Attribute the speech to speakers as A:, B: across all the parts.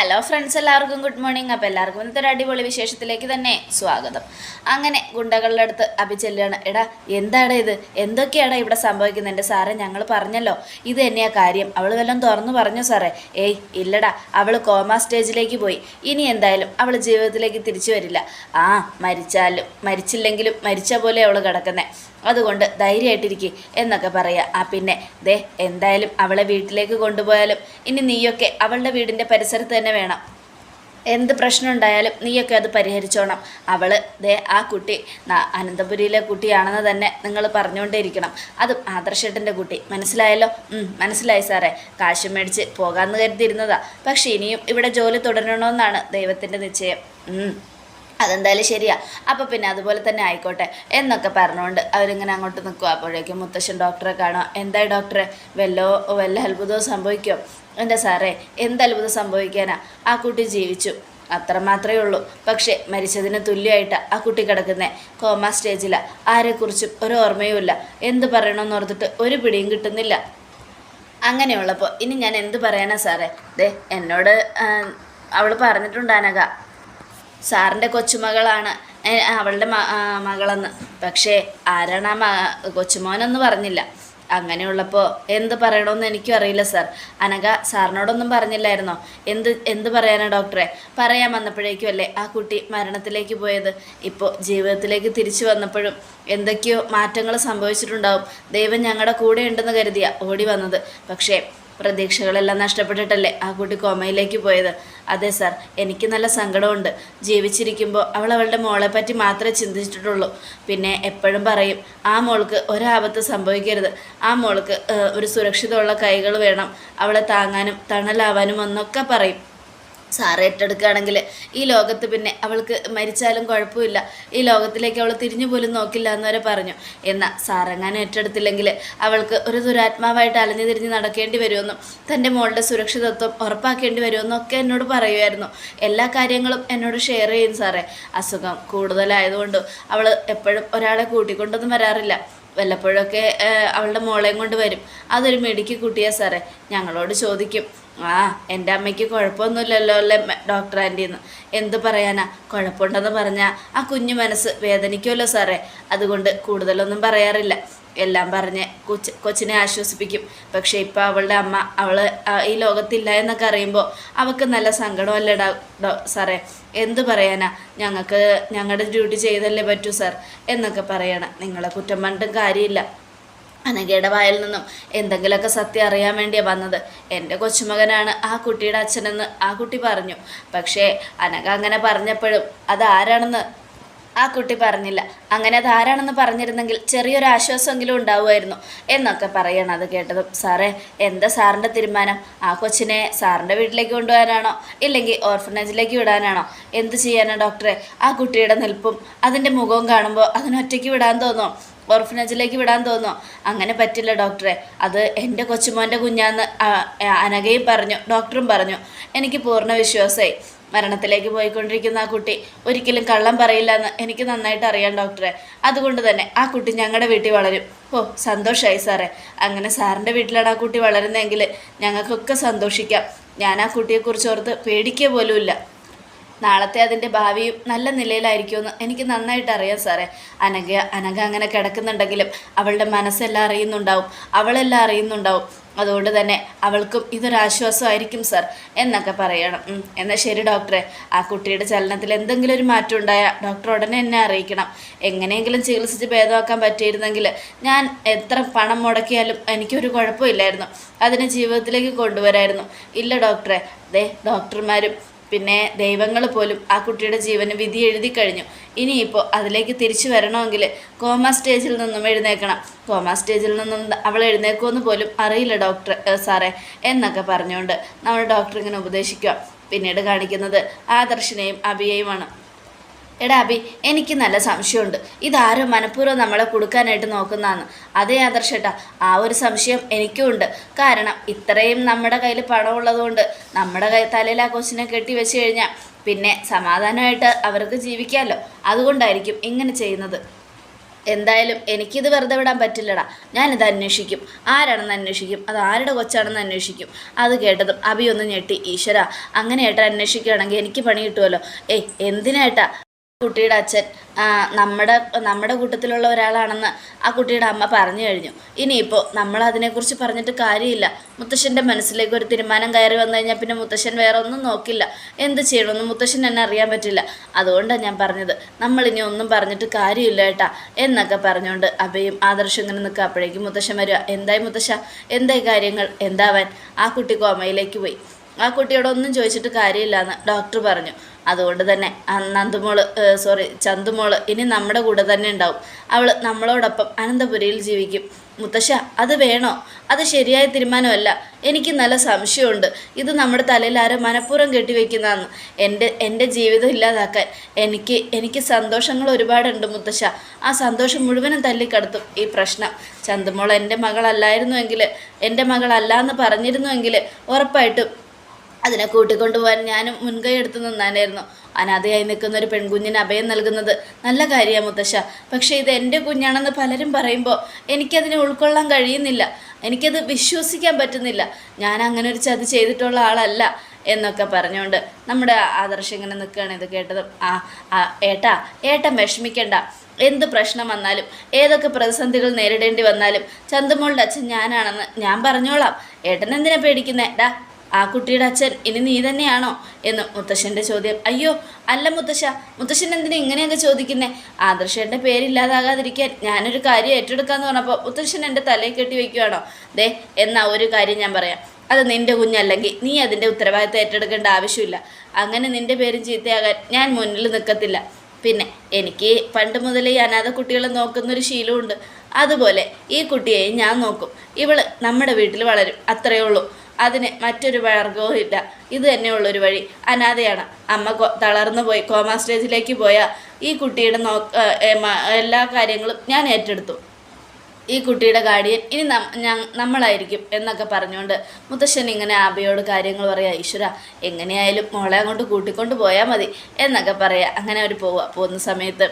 A: Hello friends എല്ലാവർക്കും good morning അപ്പോൾ എല്ലാവർക്കും ഇന്നത്തെ ഒരു അടിപൊളി വിശേഷത്തിലേക്ക് തന്നെ സ്വാഗതം. അങ്ങനെ ഗുണ്ടകളുടെ അടുത്ത് അഭി ചെല്ലുകയാണ്. എടാ എന്താണ് ഇത്? എന്തൊക്കെയാണ് ഇവിടെ സംഭവിക്കുന്നത്? എന്റെ സാറേ ഞങ്ങൾ പറഞ്ഞല്ലോ. ഇത് തന്നെയാണ് കാര്യം. അവൾ വല്ലതും തുറന്നു പറഞ്ഞു സാറേ? ഏയ് ഇല്ലടാ. അവൾ കോമ സ്റ്റേജിലേക്ക് പോയി. ഇനി എന്തായാലും അവൾ ജീവിതത്തിലേക്ക് തിരിച്ചു വരില്ല. ആ മരിച്ചാലും മരിച്ചില്ലെങ്കിലും മരിച്ച പോലെ അവൾ കിടക്കുന്നത് അതുകൊണ്ട് ധൈര്യമായിട്ടിരിക്കുക എന്നൊക്കെ പറയുക ആ പിന്നെ ദേ എന്തായാലും അവളെ വീട്ടിലേക്ക് കൊണ്ടുപോയാലും ഇനി നീയൊക്കെ അവളുടെ വീടിന്റെ പരിസരത്ത് തന്നെ വേണം. എന്ത് പ്രശ്നം ഉണ്ടായാലും നീയൊക്കെ അത് പരിഹരിച്ചോണം. അവൾ ദേ ആ കുട്ടി അനന്തപുരിയിലെ കുട്ടിയാണെന്ന് തന്നെ നിങ്ങൾ പറഞ്ഞുകൊണ്ടേയിരിക്കണം. അതും ആദർശേട്ടന്റെ കുട്ടി. മനസ്സിലായല്ലോ? മനസ്സിലായി സാറേ. കാശ് മേടിച്ച് പോകാമെന്ന് കരുതിയിരുന്നതാ. പക്ഷേ ഇനിയും ഇവിടെ ജോലി തുടരണമെന്നാണ് ദൈവത്തിന്റെ നിശ്ചയം. അതെന്തായാലും ശരിയാ. അപ്പം പിന്നെ അതുപോലെ തന്നെ ആയിക്കോട്ടെ. എന്നൊക്കെ പറഞ്ഞുകൊണ്ട് അവരിങ്ങനെ അങ്ങോട്ട് നിൽക്കുക അപ്പോഴേക്കും മുത്തശ്ശൻ ഡോക്ടറെ കാണുക എന്തായി ഡോക്ടറെ? വല്ലോ വല്ല അത്ഭുതവും സംഭവിക്കുമോ എന്റെ സാറേ എന്ത് അത്ഭുതം സംഭവിക്കാനാ? ആ കുട്ടി ജീവിച്ചു. അത്ര മാത്രമേ ഉള്ളൂ. പക്ഷേ മരിച്ചതിന് തുല്യമായിട്ട് ആ കുട്ടി കിടക്കുന്നത് കോമ സ്റ്റേജിലാണ് ആരെക്കുറിച്ചും ഒരു ഓർമ്മയുമില്ല. എന്ത് പറയണമെന്ന് ഓർത്തിട്ട് ഒരു പിടിയും കിട്ടുന്നില്ല. അങ്ങനെയുള്ളപ്പോൾ ഇനി ഞാൻ എന്ത് പറയാനാ സാറേ? ദേ എന്നോട് അവൾ പറഞ്ഞിട്ടുണ്ടാനക സാറിന്റെ കൊച്ചുമകളാണ്. അവളുടെ മകളെന്ന്. പക്ഷേ ആരാണ് ആ മ കൊച്ചുമോനെന്ന് പറഞ്ഞില്ല. അങ്ങനെയുള്ളപ്പോൾ എന്ത് പറയണമെന്ന് എനിക്കും അറിയില്ല സാർ. അനഘ സാറിനോടൊന്നും പറഞ്ഞില്ലായിരുന്നോ? എന്ത് എന്ത് പറയാനാ ഡോക്ടറെ? പറയാൻ വന്നപ്പോഴേക്കും അല്ലേ ആ കുട്ടി മരണത്തിലേക്ക് പോയത്? ഇപ്പോൾ ജീവിതത്തിലേക്ക് തിരിച്ചു വന്നപ്പോഴും എന്തൊക്കെയോ മാറ്റങ്ങൾ സംഭവിച്ചിട്ടുണ്ടാവും. ദൈവം ഞങ്ങളുടെ കൂടെ ഉണ്ടെന്ന് കരുതിയാണ് ഓടി വന്നത്. പക്ഷേ പ്രതീക്ഷകളെല്ലാം നഷ്ടപ്പെട്ടിട്ടല്ലേ ആ കുട്ടി കോമയിലേക്ക് പോയത്? അതെ സാർ എനിക്ക് നല്ല സങ്കടമുണ്ട്. ജീവിച്ചിരിക്കുമ്പോൾ അവൾ അവളുടെ മോളെ പറ്റി മാത്രമേ ചിന്തിച്ചിട്ടുള്ളൂ. പിന്നെ എപ്പോഴും പറയും ആ മോൾക്ക് ഒരാപത്ത് സംഭവിക്കരുത്. ആ മോൾക്ക് ഒരു സുരക്ഷിതമുള്ള കൈകൾ വേണം. അവളെ താങ്ങാനും തണലാവാനും എന്നൊക്കെ പറയും. സാറ് ഏറ്റെടുക്കുകയാണെങ്കിൽ ഈ ലോകത്ത് പിന്നെ അവൾക്ക് മരിച്ചാലും കുഴപ്പമില്ല. ഈ ലോകത്തിലേക്ക് അവൾ തിരിഞ്ഞു പോലും നോക്കില്ല എന്ന് വരെ പറഞ്ഞു. എന്നാൽ സാറെങ്ങാനും ഏറ്റെടുത്തില്ലെങ്കിൽ അവൾക്ക് ഒരു ദുരാത്മാവായിട്ട് അലഞ്ഞു തിരിഞ്ഞ് നടക്കേണ്ടി വരുമെന്നും തന്റെ മോളുടെ സുരക്ഷിതത്വം ഉറപ്പാക്കേണ്ടി വരുമെന്നും ഒക്കെ എന്നോട് പറയുമായിരുന്നു. എല്ലാ കാര്യങ്ങളും എന്നോട് ഷെയർ ചെയ്യും സാറേ. അസുഖം കൂടുതലായതുകൊണ്ട് അവൾ എപ്പോഴും ഒരാളെ കൂട്ടിക്കൊണ്ടൊന്നും വരാറില്ല. വല്ലപ്പോഴൊക്കെ അവളുടെ മോളെയും കൊണ്ട് വരും. അതൊരു മെഡിക്ക് കുട്ടിയാ സാറേ. ഞങ്ങളോട് ചോദിക്കും. ആ എന്റെ അമ്മയ്ക്ക് കുഴപ്പമൊന്നുമില്ലല്ലോ അല്ലേ ഡോക്ടർ ആന്റീന്ന് എന്ത് പറയാനാ? കുഴപ്പമുണ്ടെന്ന് പറഞ്ഞാൽ ആ കുഞ്ഞു മനസ്സ് വേദനിക്കുമല്ലോ സാറേ. അതുകൊണ്ട് കൂടുതലൊന്നും പറയാറില്ല. എല്ലാം പറഞ്ഞ് കൊച്ച് കൊച്ചിനെ ആശ്വസിപ്പിക്കും. പക്ഷേ ഇപ്പം അവളുടെ അമ്മ അവൾ ഈ ലോകത്തില്ല എന്നൊക്കെ അറിയുമ്പോൾ അവൾക്ക് നല്ല സങ്കടമല്ലേ ഡോ സാറേ. എന്ത് പറയാനാ? ഞങ്ങൾക്ക് ഞങ്ങളുടെ ഡ്യൂട്ടി ചെയ്തല്ലേ പറ്റൂ സാർ എന്നൊക്കെ പറയണം. നിങ്ങളെ കുറ്റം പണ്ടും കാര്യമില്ല. അനഘയുടെ വായിൽ നിന്നും എന്തെങ്കിലുമൊക്കെ സത്യം അറിയാൻ വേണ്ടിയാണ് വന്നത്. എന്റെ കൊച്ചുമകനാണ് ആ കുട്ടിയുടെ അച്ഛനെന്ന് ആ കുട്ടി പറഞ്ഞു. പക്ഷേ അനഘ അങ്ങനെ പറഞ്ഞപ്പോഴും അതാരാണെന്ന് ആ കുട്ടി പറഞ്ഞില്ല. അങ്ങനെ അത് ആരാണെന്ന് പറഞ്ഞിരുന്നെങ്കിൽ ചെറിയൊരു ആശ്വാസമെങ്കിലും ഉണ്ടാവുമായിരുന്നു എന്നൊക്കെ പറയണം അത് കേട്ടതും. സാറേ എന്താ സാറിന്റെ തീരുമാനം? ആ കൊച്ചിനെ സാറിന്റെ വീട്ടിലേക്ക് കൊണ്ടുപോകാനാണോ? ഇല്ലെങ്കിൽ ഓർഫനേജിലേക്ക് വിടാനാണോ? എന്ത് ചെയ്യാനാണ് ഡോക്ടറെ? ആ കുട്ടിയുടെ നിൽപ്പും അതിന്റെ മുഖവും കാണുമ്പോൾ അതിനൊറ്റയ്ക്ക് വിടാൻ തോന്നുമോ? ഓർഫനേജിലേക്ക് വിടാൻ തോന്നോ അങ്ങനെ പറ്റില്ല ഡോക്ടറെ. അത് എന്റെ കൊച്ചുമോന്റെ കുഞ്ഞാന്ന് അനഘയും പറഞ്ഞു ഡോക്ടറും പറഞ്ഞു. എനിക്ക് പൂർണ വിശ്വാസമായി. മരണത്തിലേക്ക് പോയിക്കൊണ്ടിരിക്കുന്ന ആ കുട്ടി ഒരിക്കലും കള്ളം പറയില്ല എന്ന് എനിക്ക് നന്നായിട്ട് അറിയാം ഡോക്ടറെ. അതുകൊണ്ട് തന്നെ ആ കുട്ടി ഞങ്ങളുടെ വീട്ടിൽ വളരും. ഓ സന്തോഷമായി സാറേ. അങ്ങനെ സാറിന്റെ വീട്ടിലാണ് ആ കുട്ടി വളരുന്നതെങ്കിൽ ഞങ്ങൾക്കൊക്കെ സന്തോഷിക്കാം. ഞാൻ ആ കുട്ടിയെക്കുറിച്ച് ഓർത്ത് പേടിക്കുക പോലുമില്ല. നാളത്തെ അതിന്റെ ഭാവിയും നല്ല നിലയിലായിരിക്കുമെന്ന് എനിക്ക് നന്നായിട്ട് അറിയാം സാറേ. അനഘ അനഘ അങ്ങനെ കിടക്കുന്നുണ്ടെങ്കിലും അവളുടെ മനസ്സെല്ലാം അറിയുന്നുണ്ടാവും. അവളെല്ലാം അറിയുന്നുണ്ടാവും. അതുകൊണ്ട് തന്നെ അവൾക്കും ഇതൊരാശ്വാസമായിരിക്കും സാർ എന്നൊക്കെ പറയണം. എന്നാൽ ശരി ഡോക്ടറെ. ആ കുട്ടിയുടെ ചലനത്തിൽ എന്തെങ്കിലും ഒരു മാറ്റം ഉണ്ടായാൽ ഡോക്ടർ ഉടനെ എന്നെ അറിയിക്കണം. എങ്ങനെയെങ്കിലും ചികിത്സിച്ച് ഭേദമാക്കാൻ പറ്റിയിരുന്നെങ്കിൽ ഞാൻ എത്ര പണം മുടക്കിയാലും എനിക്കൊരു കുഴപ്പമില്ലായിരുന്നു. അതിനെ ജീവിതത്തിലേക്ക് കൊണ്ടുവരായിരുന്നു. ഇല്ല ഡോക്ടറെ. അതെ ഡോക്ടർമാരും പിന്നെ ദൈവങ്ങൾ പോലും ആ കുട്ടിയുടെ ജീവന് വിധി എഴുതി കഴിഞ്ഞു. ഇനിയിപ്പോൾ അതിലേക്ക് തിരിച്ചു വരണമെങ്കിൽ കോമ സ്റ്റേജിൽ നിന്നും എഴുന്നേക്കണം കോമ സ്റ്റേജിൽ നിന്നും അവൾ എഴുന്നേക്കുമെന്ന് പോലും അറിയില്ല ഡോക്ടർ സാറേ എന്നൊക്കെ പറഞ്ഞുകൊണ്ട് നമ്മൾ ഡോക്ടർ ഇങ്ങനെ ഉപദേശിക്കുക. പിന്നീട് കാണിക്കുന്നത് ആദർശിനെയും അഭിയെയുമാണ് എടാ അബി എനിക്ക് നല്ല സംശയമുണ്ട്. ഇതാരോ മനഃപൂർവം നമ്മളെ കൊടുക്കാനായിട്ട് നോക്കുന്നതാണ്. അതേ ആദർശേട്ടാ ആ ഒരു സംശയം എനിക്കും ഉണ്ട്. കാരണം ഇത്രയും നമ്മുടെ കയ്യിൽ പണമുള്ളതുകൊണ്ട് നമ്മുടെ കൈ തലയിൽ ആ കൊച്ചിനെ കെട്ടി വെച്ച് കഴിഞ്ഞാൽ പിന്നെ സമാധാനമായിട്ട് അവർക്ക് ജീവിക്കാമല്ലോ അതുകൊണ്ടായിരിക്കും ഇങ്ങനെ ചെയ്യുന്നത്. എന്തായാലും എനിക്കിത് വെറുതെ വിടാൻ പറ്റില്ലടാ. ഞാനിത് അന്വേഷിക്കും. ആരാണെന്ന് അന്വേഷിക്കും. അത് ആരുടെ കൊച്ചാണെന്ന് അന്വേഷിക്കും. അത് കേട്ടതും അബി ഒന്ന് ഞെട്ടി. ഈശ്വര അങ്ങനെ ഏട്ടാ അന്വേഷിക്കുകയാണെങ്കിൽ എനിക്ക് പണി കിട്ടുമല്ലോ ഏയ് എന്തിനേട്ടാ കുട്ടിയുടെ അച്ഛൻ നമ്മുടെ നമ്മുടെ കൂട്ടത്തിലുള്ള ഒരാളാണെന്ന് ആ കുട്ടിയുടെ അമ്മ പറഞ്ഞു കഴിഞ്ഞു. ഇനിയിപ്പോൾ നമ്മൾ അതിനെക്കുറിച്ച് പറഞ്ഞിട്ട് കാര്യമില്ല. മുത്തശ്ശന്റെ മനസ്സിലേക്ക് ഒരു തീരുമാനം കയറി വന്നു കഴിഞ്ഞാൽ പിന്നെ മുത്തശ്ശൻ വേറെ ഒന്നും നോക്കില്ല. എന്ത് ചെയ്യണമെന്ന് മുത്തശ്ശൻ എന്നെ അറിയാൻ പറ്റില്ല. അതുകൊണ്ടാണ് ഞാൻ പറഞ്ഞത്. നമ്മളിനി ഒന്നും പറഞ്ഞിട്ട് കാര്യമില്ല ഏട്ടാ എന്നൊക്കെ പറഞ്ഞുകൊണ്ട് അഭയും ആദർശം ഇങ്ങനെ നിൽക്കുക അപ്പോഴേക്കും മുത്തശ്ശൻ വരിക. എന്തായി മുത്തശ്ശ? എന്തായി കാര്യങ്ങൾ? എന്താവാൻ? ആ കുട്ടി കോമയിലേക്ക് പോയി. ആ കുട്ടിയോട് ഒന്നും ചോദിച്ചിട്ട് കാര്യമില്ലെന്ന് ഡോക്ടർ പറഞ്ഞു. അതുകൊണ്ട് തന്നെ നന്ദുമോൾ സോറി ചന്തുമോൾ ഇനി നമ്മുടെ കൂടെ തന്നെ ഉണ്ടാവും. അവൾ നമ്മളോടൊപ്പം അനന്തപുരിയിൽ ജീവിക്കും. മുത്തശ്ശ അത് വേണോ? അത് ശരിയായ തീരുമാനമല്ല. എനിക്ക് നല്ല സംശയമുണ്ട്. ഇത് നമ്മുടെ തലയിൽ ആരോ മനഃപൂർവം കെട്ടിവെക്കുന്നതാണ് എന്റെ എന്റെ ജീവിതം ഇല്ലാതാക്കാൻ എനിക്ക് എനിക്ക് സന്തോഷങ്ങൾ ഒരുപാടുണ്ട് മുത്തശ്ശ. ആ സന്തോഷം മുഴുവനും തല്ലിക്കടത്തും ഈ പ്രശ്നം. ചന്തുമോൾ എന്റെ മകളല്ലായിരുന്നുവെങ്കിൽ എന്റെ മകളല്ല എന്ന് പറഞ്ഞിരുന്നുവെങ്കിൽ ഉറപ്പായിട്ടും അതിനെ കൂട്ടിക്കൊണ്ടുപോകാൻ ഞാനും മുൻകൈ എടുത്ത് നിന്നാനായിരുന്നു. അനാഥയായി നിൽക്കുന്ന ഒരു പെൺകുഞ്ഞിന് അഭയം നൽകുന്നത് നല്ല കാര്യമാണ് മുത്തശ്ശ. പക്ഷേ ഇത് എന്റെ കുഞ്ഞാണെന്ന് പലരും പറയുമ്പോൾ എനിക്കതിനെ ഉൾക്കൊള്ളാൻ കഴിയുന്നില്ല. എനിക്കത് വിശ്വസിക്കാൻ പറ്റുന്നില്ല. ഞാൻ അങ്ങനെ ഒരു ചതി ചെയ്തിട്ടുള്ള ആളല്ല എന്നൊക്കെ പറഞ്ഞുകൊണ്ട് നമ്മുടെ ആദർശം ഇങ്ങനെ നിൽക്കുകയാണ് ഇത് കേട്ടതും. ആ ഏട്ടാ ഏട്ടൻ വിഷമിക്കണ്ട. എന്ത് പ്രശ്നം വന്നാലും ഏതൊക്കെ പ്രതിസന്ധികൾ നേരിടേണ്ടി വന്നാലും ചന്തുമോളുടെ അച്ഛൻ ഞാനാണെന്ന് ഞാൻ പറഞ്ഞോളാം. ഏട്ടൻ എന്തിനാ പേടിക്കുന്നേ? ഡാ ആ കുട്ടിയുടെ അച്ഛൻ ഇനി നീ തന്നെയാണോ എന്ന് മുത്തശ്ശന്റെ ചോദ്യം. അയ്യോ അല്ല മുത്തശ്ശ. മുത്തശ്ശൻ എന്തിനാ ഇങ്ങനെയൊക്കെ ചോദിക്കുന്നേ? ആദർശന്റെ പേരില്ലാതാകാതിരിക്കാൻ ഞാനൊരു കാര്യം ഏറ്റെടുക്കാന്ന് പറഞ്ഞപ്പോൾ മുത്തശ്ശൻ എന്റെ തലയിൽ കെട്ടി വയ്ക്കുവാണോ ദേ എന്നാ ഒരു കാര്യം ഞാൻ പറയാം. അത് നിന്റെ കുഞ്ഞല്ലെങ്കിൽ നീ അതിന്റെ ഉത്തരവാദിത്തം ഏറ്റെടുക്കേണ്ട ആവശ്യമില്ല. അങ്ങനെ നിന്റെ പേരും ചീത്തയാകാൻ ഞാൻ മുന്നിൽ നിൽക്കത്തില്ല. പിന്നെ എനിക്ക് പണ്ട് മുതലേ ഈ അനാഥ കുട്ടികളെ നോക്കുന്നൊരു ശീലമുണ്ട്. അതുപോലെ ഈ കുട്ടിയെയും ഞാൻ നോക്കും. ഇവൾ നമ്മുടെ വീട്ടിൽ വളരും. അത്രയേ ഉള്ളൂ. അതിന് മറ്റൊരു മാർഗവും ഇല്ല. ഇത് തന്നെയുള്ളൊരു വഴി. അനാഥയാണ്. അമ്മ തളർന്നു പോയി. കോമ സ്റ്റേജിലേക്ക് പോയ ഈ കുട്ടിയുടെ നോ എല്ലാ കാര്യങ്ങളും ഞാൻ ഏറ്റെടുത്തു. ഈ കുട്ടിയുടെ ഗാർഡിയൻ ഇനി നമ്മളായിരിക്കും എന്നൊക്കെ പറഞ്ഞുകൊണ്ട് മുത്തശ്ശൻ ഇങ്ങനെ ആബയോട് കാര്യങ്ങൾ പറയാം ഈശ്വര എങ്ങനെയായാലും മോളെ അങ്ങോട്ട് കൂട്ടിക്കൊണ്ട് പോയാൽ മതി എന്നൊക്കെ പറയാം. അങ്ങനെ അവർ പോവുക പോകുന്ന സമയത്ത്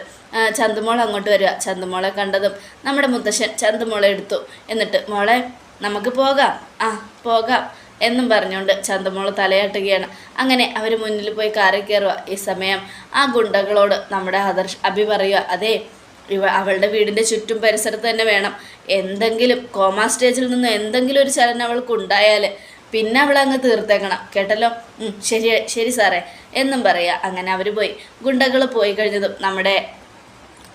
A: ചന്തുമോളെ അങ്ങോട്ട് വരിക. ചന്തുമോളെ കണ്ടതും നമ്മുടെ മുത്തശ്ശൻ ചന്തുമോളെ എടുത്തു. എന്നിട്ട് മോളെ നമുക്ക് പോകാം. ആ പോകാം എന്നും പറഞ്ഞുകൊണ്ട് ചന്തമോൾ തലയാട്ടുകയാണ്. അങ്ങനെ അവർ മുന്നിൽ പോയി കാറി കയറുക ഈ സമയം ആ ഗുണ്ടകളോട് നമ്മുടെ ആദർശ് അഭി പറയുക അതെ ഇവ അവളുടെ വീടിന്റെ ചുറ്റും പരിസരത്ത് തന്നെ വേണം. എന്തെങ്കിലും കോമാ സ്റ്റേജിൽ നിന്ന് എന്തെങ്കിലും ഒരു ചലനം അവൾക്ക് ഉണ്ടായാൽ പിന്നെ അവളെ അങ്ങ് തീർത്തേക്കണം. കേട്ടല്ലോ? ശരി ശരി സാറേ എന്നും പറയുക അങ്ങനെ അവർ പോയി. ഗുണ്ടകൾ പോയി കഴിഞ്ഞതും നമ്മുടെ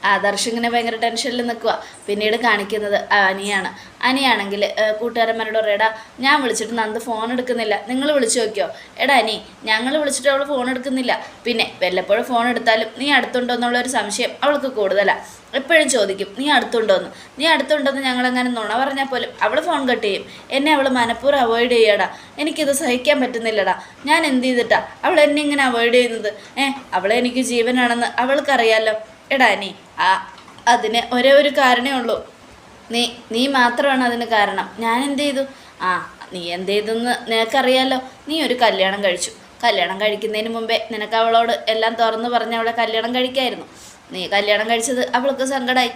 A: ആദർശ് ഇങ്ങനെ ഭയങ്കര ടെൻഷനിൽ നിൽക്കുക. പിന്നീട് കാണിക്കുന്നത് അനിയാണ്. അനിയാണെങ്കിൽ കൂട്ടുകാരന്മാരോട് പറയും എടാ ഞാൻ വിളിച്ചിട്ട് നന്ദ് ഫോൺ എടുക്കുന്നില്ല. നിങ്ങൾ വിളിച്ചു നോക്കിയോ? എടാ അനി ഞങ്ങൾ വിളിച്ചിട്ട് അവൾ ഫോൺ എടുക്കുന്നില്ല. പിന്നെ വല്ലപ്പോഴും ഫോൺ എടുത്താലും നീ അടുത്തുണ്ടോ എന്നുള്ളൊരു സംശയം അവൾക്ക് കൂടുതലാണ് എപ്പോഴും ചോദിക്കും നീ അടുത്തുണ്ടോന്ന് നീ അടുത്തുണ്ടെന്ന് ഞങ്ങളങ്ങനെ നുണ പറഞ്ഞാൽ പോലും അവൾ ഫോൺ കട്ട് ചെയ്യും. എന്നെ അവൾ മനഃപൂർവം അവോയ്ഡ് ചെയ്യടാ. എനിക്കിത് സഹിക്കാൻ പറ്റുന്നില്ലടാ. ഞാൻ എന്ത് ചെയ്തിട്ടാ അവൾ എന്നെ ഇങ്ങനെ അവോയ്ഡ് ചെയ്യുന്നത്? ഏഹ് അവളെ എനിക്ക് ജീവനാണെന്ന് അവൾക്കറിയാലോ. എടാ നീ ആ അതിന് ഒരേ ഒരു കാരണമേ ഉള്ളൂ. നീ നീ മാത്രമാണ് അതിന് കാരണം. ഞാൻ എന്ത് ചെയ്തു? ആ നീ എന്ത് ചെയ്തെന്ന് നിനക്കറിയാലോ. നീ ഒരു കല്യാണം കഴിച്ചു. കല്യാണം കഴിക്കുന്നതിന് മുമ്പേ നിനക്ക് അവളോട് എല്ലാം തുറന്നു പറഞ്ഞ് അവളെ കല്യാണം കഴിക്കായിരുന്നു. നീ കല്യാണം കഴിച്ചത് അവൾക്ക് സങ്കടമായി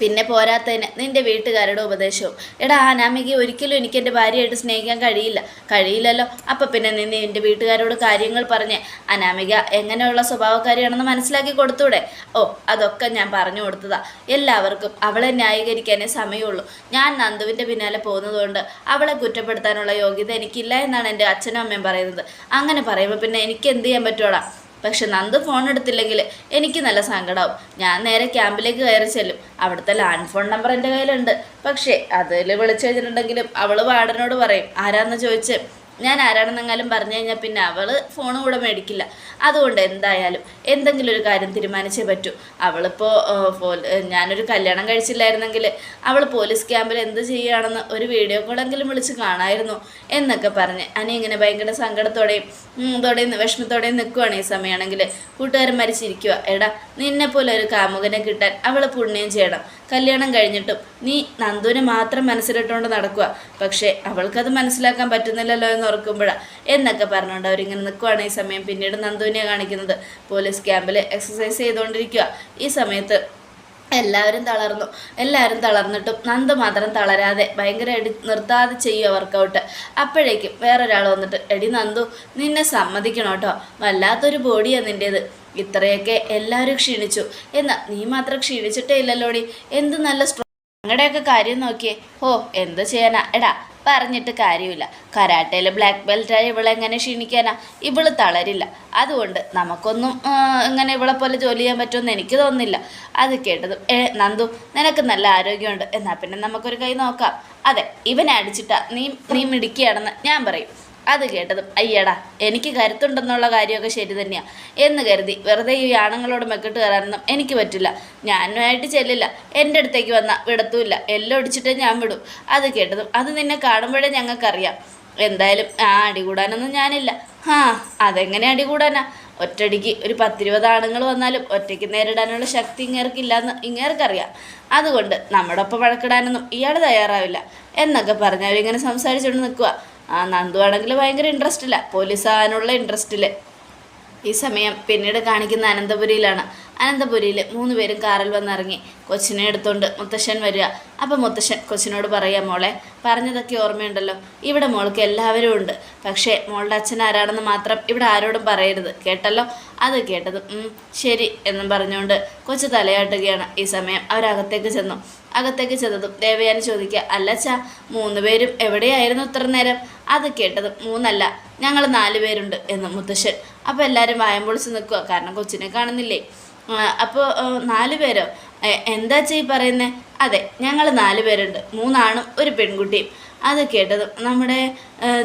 A: പിന്നെ പോരാത്തതിന് നിന്റെ വീട്ടുകാരുടെ ഉപദേശവും. എടാ അനാമിക ഒരിക്കലും എനിക്ക് എന്റെ ഭാര്യയായിട്ട് സ്നേഹിക്കാൻ കഴിയില്ല. കഴിയില്ലല്ലോ. അപ്പം പിന്നെ നീ എന്റെ വീട്ടുകാരോട് കാര്യങ്ങൾ പറഞ്ഞ് അനാമിക എങ്ങനെയുള്ള സ്വഭാവക്കാരിയാണെന്ന് മനസ്സിലാക്കി കൊടുത്തൂടെ? ഓ അതൊക്കെ ഞാൻ പറഞ്ഞു കൊടുത്തതാ. എല്ലാവർക്കും അവളെ ന്യായീകരിക്കാനേ സമയമുള്ളൂ. ഞാൻ നന്ദുവിന്റെ പിന്നാലെ പോകുന്നതുകൊണ്ട് അവളെ കുറ്റപ്പെടുത്താനുള്ള യോഗ്യത എനിക്കില്ല എന്നാണ് എന്റെ അച്ഛനും അമ്മയും പറയുന്നത്. അങ്ങനെ പറയുമ്പോൾ പിന്നെ എനിക്ക് എന്ത് ചെയ്യാൻ പറ്റുമോടാ പക്ഷെ നന്ദ് ഫോൺ എടുത്തില്ലെങ്കിൽ എനിക്ക് നല്ല സങ്കടമാവും ഞാൻ നേരെ ക്യാമ്പിലേക്ക് കയറി ചെല്ലും. അവിടുത്തെ ലാൻഡ് ഫോൺ നമ്പർ എന്റെ കയ്യിലുണ്ട്. പക്ഷേ അതിൽ വിളിച്ചു കഴിഞ്ഞിട്ടുണ്ടെങ്കിലും അവൾ വാർഡനോട് പറയും ആരാന്ന് ചോദിച്ച്? ഞാൻ ആരാണെന്നെങ്കിലും പറഞ്ഞു കഴിഞ്ഞാൽ പിന്നെ അവൾ ഫോൺ കൂടെ മേടിക്കില്ല. അതുകൊണ്ട് എന്തായാലും എന്തെങ്കിലും ഒരു കാര്യം തീരുമാനിച്ചേ പറ്റൂ. അവളിപ്പോൾ ഞാനൊരു കല്യാണം കഴിച്ചില്ലായിരുന്നെങ്കിൽ അവൾ പോലീസ് ക്യാമ്പിൽ എന്ത് ചെയ്യുകയാണെന്ന് ഒരു വീഡിയോ കോളെങ്കിലും വിളിച്ച് കാണായിരുന്നു എന്നൊക്കെ പറഞ്ഞ്. അനി ഇങ്ങനെ ഭയങ്കര സങ്കടത്തോടെയും ഇതോടെയും തോടെയും വിഷമത്തോടെയും നിൽക്കുവാണ് ഈ സമയമാണെങ്കിൽ. കൂട്ടുകാരൻ മരിച്ചിരിക്കുക എടാ നിന്നെപ്പോലെ ഒരു കാമുകനെ കിട്ടാൻ അവൾ പുണ്യം ചെയ്യണം. കല്യാണം കഴിഞ്ഞിട്ടും. നീ നന്ദുവിനെ മാത്രം മനസ്സിലിട്ടുകൊണ്ട് നടക്കുക പക്ഷേ അവൾക്കത് മനസ്സിലാക്കാൻ പറ്റുന്നില്ലല്ലോ എന്ന് ഓർക്കുമ്പോഴാണ് എന്നൊക്കെ പറഞ്ഞുകൊണ്ട് അവരിങ്ങനെ നിൽക്കുവാണ് ഈ സമയം പിന്നീട് നന്ദുവിനെ കാണിക്കുന്നത്. പോലീസ് ക്യാമ്പിൽ എക്സസൈസ് ചെയ്തുകൊണ്ടിരിക്കുക ഈ സമയത്ത് എല്ലാവരും തളർന്നു. എല്ലാവരും തളർന്നിട്ടും നന്ദ് മാത്രം തളരാതെ ഭയങ്കര എടി നിർത്താതെ ചെയ്യുക വർക്കൗട്ട്. അപ്പോഴേക്കും വേറൊരാൾ വന്നിട്ട് എടി നന്ദു നിന്നെ സമ്മതിക്കണം കേട്ടോ വല്ലാത്തൊരു ബോഡിയാണ് നിന്റേത് ഇത്രയൊക്കെ എല്ലാവരും ക്ഷീണിച്ചു. എന്നാ നീ മാത്രം ക്ഷീണിച്ചിട്ടേ ഇല്ലല്ലോടി എന്ത് നല്ല സ്ട്രോ ഞങ്ങളുടെയൊക്കെ കാര്യം നോക്കിയേ. ഓ എന്ത് ചെയ്യാനാ? എടാ പറഞ്ഞിട്ട് കാര്യമില്ല. കരാട്ടയിൽ ബ്ലാക്ക് ബെൽറ്റായി ഇവളെ എങ്ങനെ ക്ഷീണിക്കാനാ? ഇവൾ തളരില്ല. അതുകൊണ്ട് നമുക്കൊന്നും ഇങ്ങനെ ഇവളെ പോലെ ജോലി ചെയ്യാൻ പറ്റുമെന്ന് എനിക്ക് തോന്നുന്നില്ല. അത് കേട്ടതും ഏ നന്ദു നിനക്ക് നല്ല ആരോഗ്യമുണ്ട്. എന്നാൽ പിന്നെ നമുക്കൊരു കൈ നോക്കാം. അതെ ഇവനെ അടിച്ചിട്ടാ നീ നീ മിടിക്കുകയാണെന്ന് ഞാൻ പറയും. അത് കേട്ടതും അയ്യടാ എനിക്ക് കരുത്തുണ്ടെന്നുള്ള കാര്യമൊക്കെ ശരി തന്നെയാ. എന്ന് കരുതി വെറുതെ ഈ ആണുങ്ങളോട് മെക്കിട്ട് കയറാനൊന്നും എനിക്ക് പറ്റില്ല. ഞാനുമായിട്ട് ചെല്ലില്ല. എന്റെ അടുത്തേക്ക് വന്നാൽ വിടത്തുമില്ല. എല്ലാം ഒടിച്ചിട്ടേ ഞാൻ വിടും. അത് കേട്ടതും അത് നിന്നെ കാണുമ്പോഴേ ഞങ്ങൾക്കറിയാം. എന്തായാലും ആ അടികൂടാനൊന്നും ഞാനില്ല. ആ അതെങ്ങനെ അടികൂടാനാ? ഒറ്റടിക്ക് ഒരു പത്തിരുപത് ആണുങ്ങൾ വന്നാലും ഒറ്റയ്ക്ക് നേരിടാനുള്ള ശക്തി ഇങ്ങേർക്കില്ലാന്ന് ഇങ്ങേർക്കറിയാം. അതുകൊണ്ട് നമ്മുടെ ഒപ്പം വഴക്കിടാനൊന്നും ഇയാൾ തയ്യാറാവില്ല. എന്നൊക്കെ പറഞ്ഞ് അവരിങ്ങനെ സംസാരിച്ചുകൊണ്ട് നിൽക്കുക ആ നന്ദു ആണെങ്കിൽ ഭയങ്കര ഇൻട്രസ്റ്റില്ല പോലീസ് ആകാനുള്ള ഇൻട്രസ്റ്റിൽ ഈ സമയം പിന്നീട് കാണിക്കുന്ന അനന്തപുരിയിലാണ്. അനന്തപുരിയിൽ മൂന്ന് പേരും കാറിൽ വന്നിറങ്ങി. കൊച്ചിനെ എടുത്തുകൊണ്ട് മുത്തശ്ശൻ വരിക. അപ്പം മുത്തശ്ശൻ കൊച്ചിനോട് പറയാം മോളെ പറഞ്ഞതൊക്കെ ഓർമ്മയുണ്ടല്ലോ. ഇവിടെ മോൾക്ക് എല്ലാവരും ഉണ്ട്. പക്ഷേ മോളുടെ അച്ഛൻ ആരാണെന്ന് മാത്രം ഇവിടെ ആരോടും പറയരുത്. കേട്ടല്ലോ? അത് കേട്ടത് ശരി എന്നും പറഞ്ഞുകൊണ്ട് കൊച്ചു തലയാട്ടുകയാണ്. ഈ സമയം അവരകത്തേക്ക് ചെന്നു. അകത്തേക്ക് ചെന്നതും ദേവയാനി ചോദിക്കുക അല്ലച്ചാ മൂന്ന് പേരും എവിടെയായിരുന്നു ഇത്ര നേരം? അത് കേട്ടതും മൂന്നല്ല ഞങ്ങൾ നാല് പേരുണ്ട് എന്ന് മുത്തശ്ശൻ. അപ്പോൾ എല്ലാവരും വായം പൊളിച്ച് നിൽക്കുക. കാരണം കൊച്ചിനെ കാണുന്നില്ലേ? അപ്പോൾ നാല് പേരോ? എന്താ ചെയ് പറയുന്നത് അതെ ഞങ്ങൾ നാല് പേരുണ്ട്. മൂന്നാണും ഒരു പെൺകുട്ടിയും. അത് കേട്ടത് നമ്മുടെ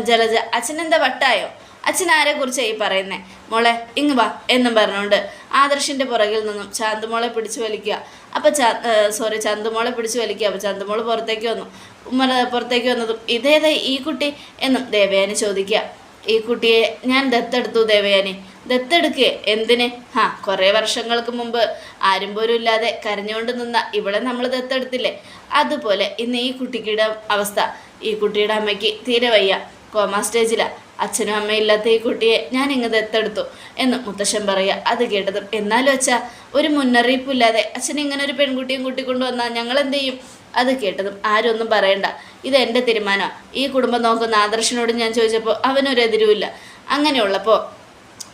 A: ജലജ അച്ഛനെന്താ വട്ടായോ? അച്ഛൻ ആരെ കുറിച്ചാണ് ഈ പറയുന്നേ? മോളെ ഇങ്ങ് വാ എന്നും പറഞ്ഞുകൊണ്ട് ആദർശിന്റെ പുറകിൽ നിന്നും ചാന്തുമോളെ പിടിച്ചു വലിക്കുക. അപ്പം ചാ സോറി ചന്തുമോളെ പിടിച്ചു വലിക്കുക. അപ്പം ചാന്തുമോൾ പുറത്തേക്ക് വന്നു. ഉമ്മ പുറത്തേക്ക് വന്നതും ഇതേതാ ഈ കുട്ടി? എന്നും ദേവയാനി ചോദിക്കുക. ഈ കുട്ടിയെ ഞാൻ ദത്തെടുത്തു ദേവയാനി. ദത്തെടുക്കേ. എന്തിന്? ഹാ കുറേ വർഷങ്ങൾക്ക് മുമ്പ് ആരും പോലും ഇല്ലാതെ കരഞ്ഞുകൊണ്ട് നിന്ന ഇവിടെ നമ്മൾ ദത്തെടുത്തില്ലേ? അതുപോലെ ഇന്ന് ഈ കുട്ടിക്കിടെ അവസ്ഥ. ഈ കുട്ടിയുടെ അമ്മയ്ക്ക് തീരെ വയ്യ. കോമ സ്റ്റേജിലാ. അച്ഛനും അമ്മയും ഇല്ലാത്ത ഈ കുട്ടിയെ ഞാൻ ഇങ്ങ് ദത്തെടുത്തു എന്ന് മുത്തശ്ശൻ പറയുക. അത് കേട്ടതും എന്നാലും അച്ഛാ ഒരു മുന്നറിയിപ്പില്ലാതെ അച്ഛൻ ഇങ്ങനെ ഒരു പെൺകുട്ടിയും കൂട്ടിക്കൊണ്ടുവന്നാൽ ഞങ്ങൾ എന്ത് ചെയ്യും? അത് കേട്ടതും ആരും ഒന്നും പറയണ്ട. ഇത് എന്റെ തീരുമാനമാണ് ഈ കുടുംബം നോക്കുന്ന ആദർശനോട് ഞാൻ ചോദിച്ചപ്പോൾ അവനൊരു എതിരുമില്ല. അങ്ങനെയുള്ളപ്പോൾ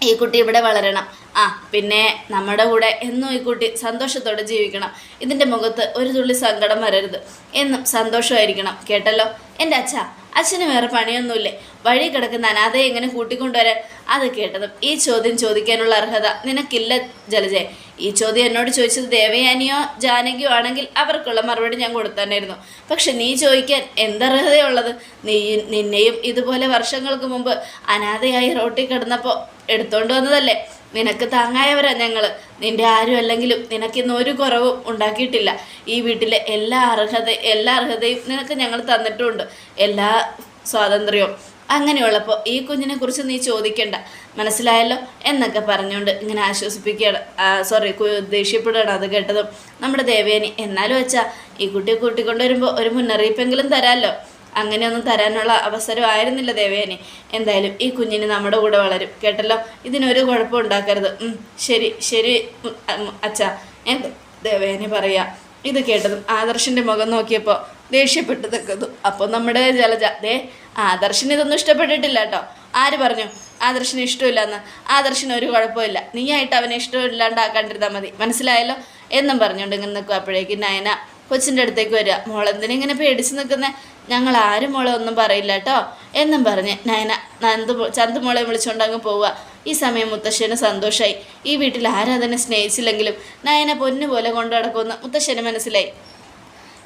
A: ഈ കുട്ടി ഇവിടെ വളരണം. ആ പിന്നെ നമ്മുടെ കൂടെ എന്നും ഈ കുട്ടി സന്തോഷത്തോടെ ജീവിക്കണം. ഇതിന്റെ മുഖത്ത് ഒരു തുള്ളി സങ്കടം വരരുത്. എന്നും സന്തോഷമായിരിക്കണം. കേട്ടല്ലോ? എന്റെ അച്ഛ അച്ഛന് വേറെ പണിയൊന്നുമില്ലേ? വഴി കിടക്കുന്ന അനാഥയെ എങ്ങനെ കൂട്ടിക്കൊണ്ടുവരാൻ? അത് കേട്ടതും ഈ ചോദ്യം ചോദിക്കാനുള്ള അർഹത നിനക്കില്ല ജലജയ ഈ ചോദ്യം എന്നോട് ചോദിച്ചത് ദേവയാനിയോ ജാനകിയോ ആണെങ്കിൽ അവർക്കുള്ള മറുപടി ഞാൻ കൊടുത്തന്നായിരുന്നു. പക്ഷെ നീ ചോദിക്കാൻ എന്തർഹതയുള്ളത്? നീ നിന്നെയും ഇതുപോലെ വർഷങ്ങൾക്ക് മുമ്പ് അനാഥയായി റോട്ടിൽ കിടന്നപ്പോൾ എടുത്തോണ്ട് വന്നതല്ലേ? നിനക്ക് താങ്ങായവരാ ഞങ്ങൾ നിന്റെ ആരും അല്ലെങ്കിലും നിനക്കിന്ന് ഒരു കുറവും ഉണ്ടാക്കിയിട്ടില്ല. ഈ വീട്ടിലെ എല്ലാ അർഹത എല്ലാ അർഹതയും നിനക്ക് ഞങ്ങൾ തന്നിട്ടുമുണ്ട് എല്ലാ സ്വാതന്ത്ര്യവും. അങ്ങനെയുള്ളപ്പോൾ ഈ കുഞ്ഞിനെ കുറിച്ച് നീ ചോദിക്കണ്ട. മനസ്സിലായല്ലോ? എന്നൊക്കെ പറഞ്ഞുകൊണ്ട് ഇങ്ങനെ ആശ്വസിപ്പിക്കുകയാണ്. സോറി ദേഷ്യപ്പെടുകയാണ് അത് കേട്ടതും നമ്മുടെ ദേവേനി. എന്നാലും വെച്ചാൽ ഈ കുട്ടിയെ കൂട്ടിക്കൊണ്ടുവരുമ്പോൾ ഒരു മുന്നറിയിപ്പെങ്കിലും തരാമല്ലോ അങ്ങനെയൊന്നും തരാനുള്ള അവസരമായിരുന്നില്ല ദേവേനെ. എന്തായാലും ഈ കുഞ്ഞിന് നമ്മുടെ കൂടെ വളരും. കേട്ടല്ലോ? ഇതിനൊരു കുഴപ്പം ഉണ്ടാക്കരുത്. ശരി ശരി അച്ഛ. എന്ത് ദേവേനെ പറയാ. ഇത് കേട്ടതും ആദർശിന്റെ മുഖം നോക്കിയപ്പോൾ ദേഷ്യപ്പെട്ട് നിൽക്കുന്നു അപ്പോൾ നമ്മുടെ ജലജ ദേ ആദർശിന് ഇതൊന്നും ഇഷ്ടപ്പെട്ടിട്ടില്ല കേട്ടോ. ആര് പറഞ്ഞു? ആദർശിന് ഇഷ്ടമില്ലെന്ന്. ആദർശിന് ഒരു കുഴപ്പമില്ല. നീയായിട്ട് അവനെ ഇഷ്ടമില്ലാണ്ടാക്കാണ്ടിരുന്നാൽ മതി. മനസ്സിലായല്ലോ? എന്നും പറഞ്ഞുകൊണ്ട് ഇങ്ങനെ നിൽക്കും അപ്പോഴേക്കും നയന. കൊച്ചിന്റെ അടുത്തേക്ക് വരിക. മോളെന്തിനെ ഇങ്ങനെ പേടിച്ച് നിൽക്കുന്നത് ഞങ്ങൾ ആരും മോളെ ഒന്നും പറയില്ല കേട്ടോ എന്നും പറഞ്ഞ് നയന നന്ദു ചന്തു മോളെ വിളിച്ചുകൊണ്ട് അങ്ങ് പോവുക. ഈ സമയം മുത്തശ്ശന് സന്തോഷമായി ഈ വീട്ടിൽ ആരും അതിനെ സ്നേഹിച്ചില്ലെങ്കിലും നയന പൊന്നു പോലെ കൊണ്ടു നടക്കുമെന്ന് മുത്തശ്ശന് മനസ്സിലായി.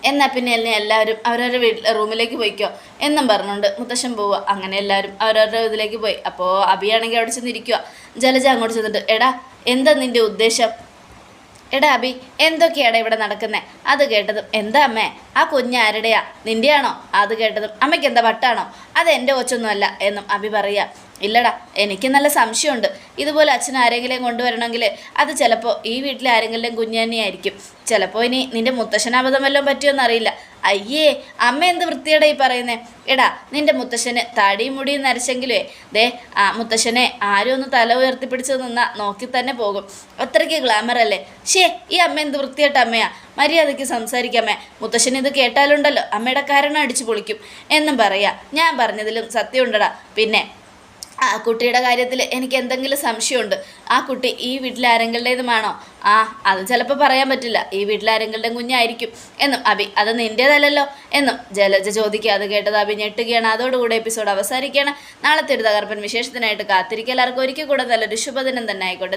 A: എന്നാൽ പിന്നെ എന്നെ എല്ലാവരും അവരവരുടെ വീട്ടിൽ റൂമിലേക്ക് പോയിക്കോ. എന്നും പറഞ്ഞുകൊണ്ട് മുത്തശ്ശൻ പോവുക. അങ്ങനെ എല്ലാവരും അവരവരുടെ ഇതിലേക്ക് പോയി. അപ്പോൾ അബിയാണെങ്കിൽ അവിടെ ചെന്നിരിക്കുക ജലജ അങ്ങോട്ട് ചെന്നിട്ട് എടാ എന്താ നിന്റെ ഉദ്ദേശം? എടാ അബി എന്തൊക്കെയാടാ ഇവിടെ നടക്കുന്നത് അത് കേട്ടതും എന്താ അമ്മേ? ആ കുഞ്ഞ് ആരുടെയാ? നിന്റെയാണോ അത് കേട്ടതും അമ്മയ്ക്ക് എന്താ വട്ടാണോ? അത് എന്റെ കൊച്ചൊന്നുമല്ല എന്നും അബി പറയുക ഇല്ലടാ എനിക്ക് നല്ല സംശയമുണ്ട്. ഇതുപോലെ അച്ഛൻ ആരെങ്കിലും കൊണ്ടുവരണമെങ്കിൽ അത് ചിലപ്പോൾ ഈ വീട്ടിലെ ആരെങ്കിലും കുഞ്ഞു തന്നെയായിരിക്കും. ചിലപ്പോൾ ഇനി നിന്റെ മുത്തശ്ശനാബദ്ധം വല്ലതും പറ്റിയോന്നറിയില്ല അയ്യേ അമ്മ എന്ത് വൃത്തിയുടെ ഈ പറയുന്നേ? എടാ നിന്റെ മുത്തശ്ശന് തടിയും മുടിയും നരച്ചെങ്കിലേ ദേ ആ മുത്തശ്ശനെ ആരും ഒന്ന് തല ഉയർത്തിപ്പിടിച്ച് നിന്നാ നോക്കി തന്നെ പോകും. അത്രയ്ക്ക് ഗ്ലാമർ അല്ലേ? ഷേ ഈ അമ്മ എന്ത് വൃത്തിയായിട്ട് അമ്മയാ? മര്യാദയ്ക്ക് സംസാരിക്കാമേ മുത്തശ്ശൻ ഇത് കേട്ടാലുണ്ടല്ലോ അമ്മയുടെ കാരണം അടിച്ചു പൊളിക്കും. എന്നും പറയാ. ഞാൻ പറഞ്ഞതിലും സത്യമുണ്ടടാ. പിന്നെ ആ കുട്ടിയുടെ കാര്യത്തിൽ എനിക്ക് എന്തെങ്കിലും സംശയമുണ്ട്. ആ കുട്ടി ഈ വീട്ടിൽ ആരെങ്കിലുടേതുമാണോ ആ അത് ചിലപ്പോൾ പറയാൻ പറ്റില്ല. ഈ വീട്ടിൽ ആരെങ്കിലും കുഞ്ഞായിരിക്കും. എന്നും അബി അത് നിന്റേതല്ലല്ലോ എന്നും ജലജ ചോദിക്കുക. അത് കേട്ടത് അബി ഞെട്ടുകയാണ്. അതോടുകൂടെ എപ്പിസോഡ് അവസാനിക്കുകയാണ്. നാളത്തെ ഒരു തകർപ്പൻ വിശേഷത്തിനായിട്ട് കാത്തിരിക്കുക. എല്ലാവർക്കും ഒരിക്കൽ കൂടെ നല്ലൊരു ശുഭദിനം തന്നെ ആയിക്കോട്ടെ.